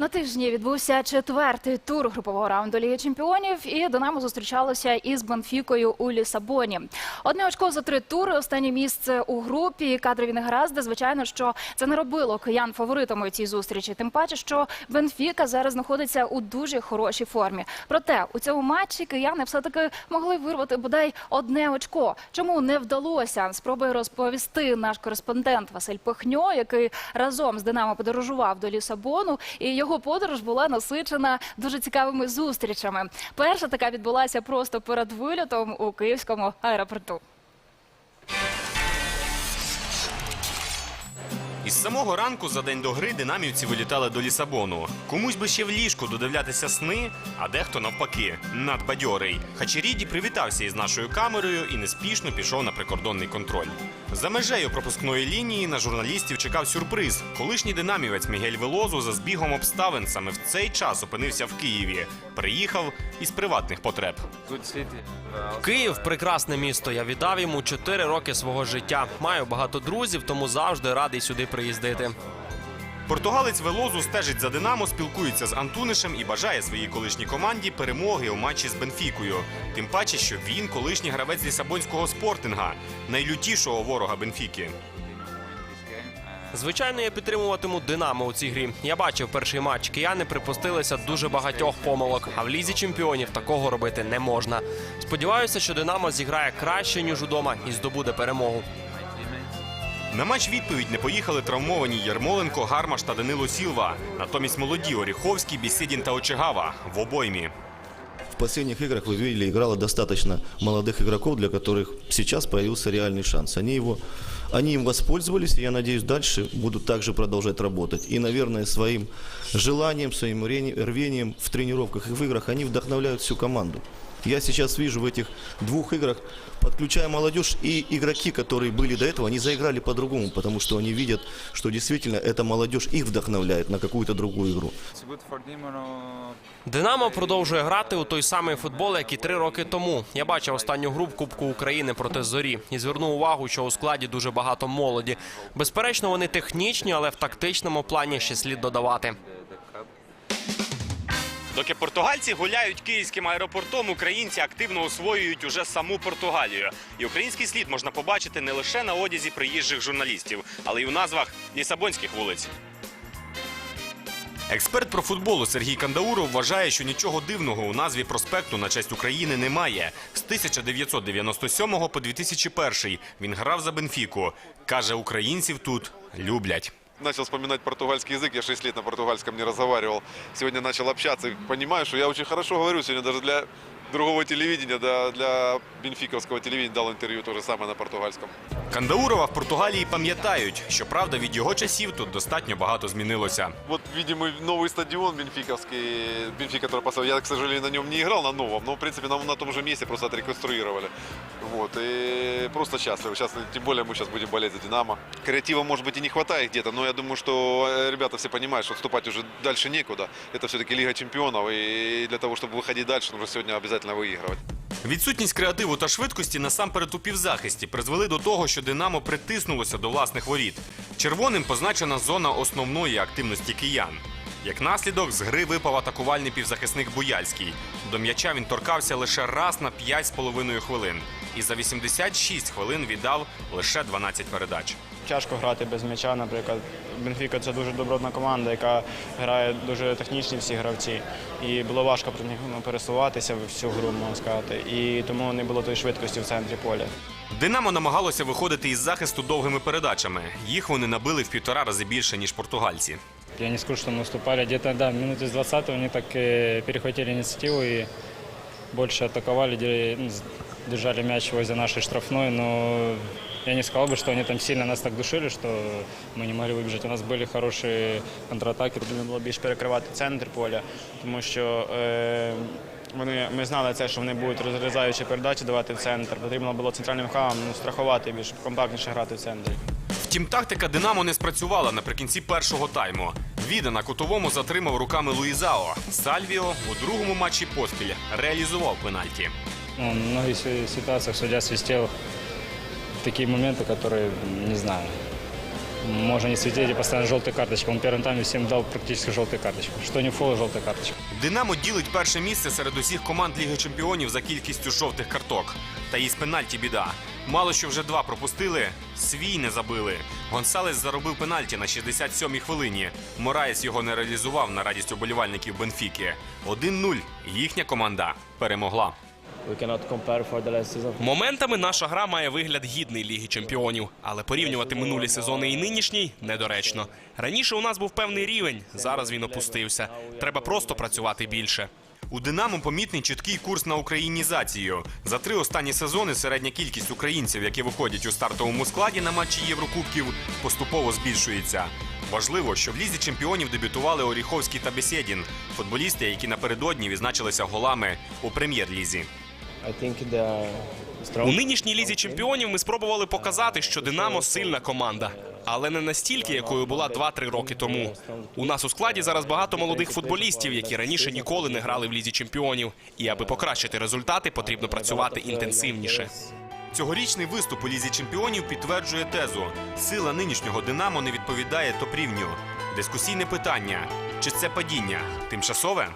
На тижні відбувся четвертий тур групового раунду Ліги Чемпіонів, і Динамо зустрічалося із Бенфікою у Лісабоні. Одне очко за три тури, останнє місце у групі. Кадрові негаразди. Звичайно, що це не робило киян фаворитами у цій зустрічі. Тим паче, що Бенфіка зараз знаходиться у дуже хорошій формі. Проте у цьому матчі кияни все таки могли вирвати бодай одне очко. Чому не вдалося? Спробує розповісти наш кореспондент Василь Пихньо, який разом з Динамо подорожував до Лісабону, і його подорож була насичена дуже цікавими зустрічами. Перша така відбулася просто перед вильотом у київському аеропорту. Із самого ранку за день до гри динамівці вилітали до Лісабону. Комусь би ще в ліжку додивлятися сни, а дехто навпаки надбадьорий. Хачеріді привітався із нашою камерою і неспішно пішов на прикордонний контроль. За межею пропускної лінії на журналістів чекав сюрприз. Колишній динамівець Мігель Велозу за збігом обставин саме в цей час опинився в Києві. Приїхав із приватних потреб. Київ прекрасне місто. Я віддав йому 4 роки свого життя. Маю багато друзів, тому завжди радий сюди приїздити. Португалець Велозу стежить за Динамо, спілкується з Антунишем і бажає своїй колишній команді перемоги у матчі з Бенфікою. Тим паче, що він колишній гравець лісабонського спортинга, найлютішого ворога Бенфіки. Звичайно, я підтримуватиму Динамо у цій грі. Я бачив перший матч. Кияни припустилися дуже багатьох помилок. А в лізі чемпіонів такого робити не можна. Сподіваюся, що Динамо зіграє краще ніж удома і здобуде перемогу. На матч відповідь не поїхали травмовані Ярмоленко, Гармаш та Данило Сілва. Натомість молоді Оріховський, Бісідін та Очегава в обоймі. В последних играх, вы видели, играло достаточно молодых игроков, для которых сейчас появился реальный шанс. Они, его, они им воспользовались, и я надеюсь, дальше будут также продолжать работать. И, наверное, своим желанием, своим рвени- рвением в тренировках и в играх они вдохновляют всю команду. Я сейчас вижу в этих двух играх, подключая молодежь и игроки, которые были до этого, они заиграли по-другому, потому что они видят, что действительно эта молодежь их вдохновляет на какую-то другую игру. It's good for Dimono Динамо продовжує грати у той самий футбол, як і три роки тому. Я бачив останню гру в Кубку України проти зорі і звернув увагу, що у складі дуже багато молоді. Безперечно, вони технічні, але в тактичному плані ще слід додавати. Доки португальці гуляють київським аеропортом, українці активно освоюють уже саму Португалію. І український слід можна побачити не лише на одязі приїжджих журналістів, але й у назвах лісабонських вулиць. Експерт про футболу Сергій Кандауров вважає, що нічого дивного у назві проспекту на честь України немає. З 1997 по 2001 він грав за Бенфіку. Каже, українців тут люблять. Начал вспоминать португальский язык. Я 6 лет на португальском не разговаривал. Сегодня начал общаться и понимаю, что я очень хорошо говорю. Сегодня даже для другого телевидения, да, для бенфиковского телевидения дал интервью то же самое на португальском. Кандаурова в Португалії пам'ятають, що правда від його часів тут достатньо багато змінилося. Вот, видимо, новый стадион бенфиковский, Бенфика, который поставил. Я, к сожалению, на нем не играл, на новом, но, в принципе, на, на том же месте просто отреконструировали. Вот, и просто счастливы. Сейчас, тем более, мы сейчас будем болеть за «Динамо». Креатива, может быть, и не хватает где-то, но я думаю, что э, ребята все понимают, что отступать уже дальше некуда. Это все-таки Лига чемпионов, и для того, чтобы выходить дальше, нужно сегодня обязательно выигрывать. Відсутність креативу та швидкості насамперед у півзахисті призвели до того, що Динамо притиснулося до власних воріт. Червоним позначена зона основної активності киян. Як наслідок, з гри випав атакувальний півзахисник Буяльський. До м'яча він торкався лише раз на 5,5 хвилин. І за 86 хвилин віддав лише 12 передач. Тяжко грати без м'яча, наприклад. Бенфіка це дуже добротна команда, яка грає дуже технічні всі гравці. І було важко проти них ну, пересуватися всю гру, можна сказати. І тому не було тої швидкості в центрі поля. Динамо намагалося виходити із захисту довгими передачами. Їх вони набили в півтора рази більше, ніж португальці. Я не скажу, что мы уступали. Где-то, да, минут из 20 они так перехватили инициативу и больше атаковали, де- ну, с- держали мяч возле нашей штрафной, но я не сказал бы, что они там сильно нас так душили, что мы не могли выбежать. У нас были хорошие контратаки. Потрібно було більш перекривати центр поля, тому що е, вони, ми знали це, що вони будуть розрізаючі передачі давати в центр. Потрібно було центральним хавам ну, страхувати більш компактніше грати в центрі. Втім, тактика Динамо не спрацювала наприкінці першого тайму. Віда на кутовому затримав руками Луїзао. Сальвіо у другому матчі поспіль реалізував пенальті. Ну, в многих си- ситуациях судья свистел такие моменты, которые, не знаю, можно не светить и постоянно желтые карточки. Он в первом тайме всем дал практически желтые карточки. Что не фол, желтая карточка. Динамо ділить перше місце серед усіх команд Ліги Чемпіонів за кількістю жовтих карток. Та і з пенальті біда. Мало що вже два пропустили, свій не забили. Гонсалес заробив пенальті на 67-й хвилині. Мораєс його не реалізував на радість уболівальників Бенфіки. 1-0. Їхня команда перемогла. Моментами наша гра має вигляд гідний Ліги Чемпіонів, але порівнювати минулі сезони і нинішній недоречно. Раніше у нас був певний рівень, зараз він опустився. Треба просто працювати більше. У Динамо помітний чіткий курс на українізацію. За три останні сезони середня кількість українців, які виходять у стартовому складі на матчі Єврокубків, поступово збільшується. Важливо, що в лізі чемпіонів дебютували Оріховський та Бесєдін, футболісти, які напередодні відзначилися голами у прем'єр-лізі. У нинішній лізі чемпіонів ми спробували показати, що Динамо сильна команда, але не настільки, якою була 2-3 роки тому. У нас у складі зараз багато молодих футболістів, які раніше ніколи не грали в лізі чемпіонів. І аби покращити результати, потрібно працювати інтенсивніше. Цьогорічний виступ у лізі чемпіонів підтверджує тезу: сила нинішнього Динамо не відповідає топ-рівню. Дискусійне питання: чи це падіння тимчасове?